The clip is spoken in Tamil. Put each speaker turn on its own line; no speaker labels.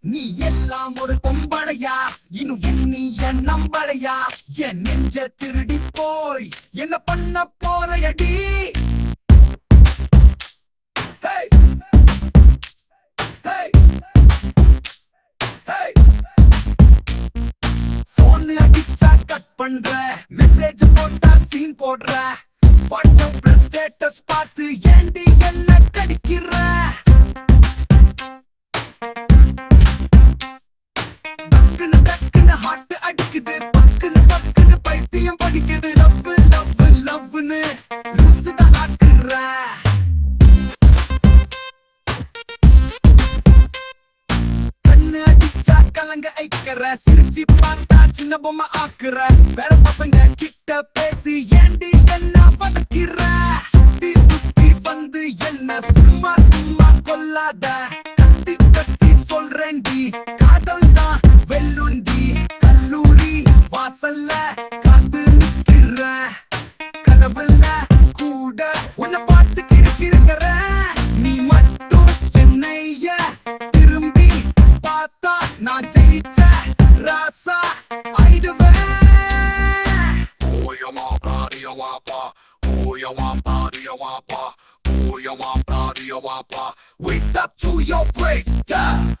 நீ எல்லாம் ஒரு பொம்பளையா? இன்னும் எண்ணி என் நம்பளையா? என் நெஞ்ச திருடி போய் என்ன பண்ண போறையடி? அடிச்சா கட் பண்ற. மெசேஜ் போட்டா சீன் போடுற. வாட்ஸ்அப்ல ஸ்டேட்டஸ் பசங்க கலங்க ஐக்கிற சிரிச்சு பார்த்தா சின்ன பொம்மை ஆக்குற. வேற பசங்க கிட்ட பேசி ஏண்டி என்ன பதக்கிற சுத்தி சுத்தி வந்து என்ன சும்மா சும்மா கொல்லாத. We step to your place, yeah.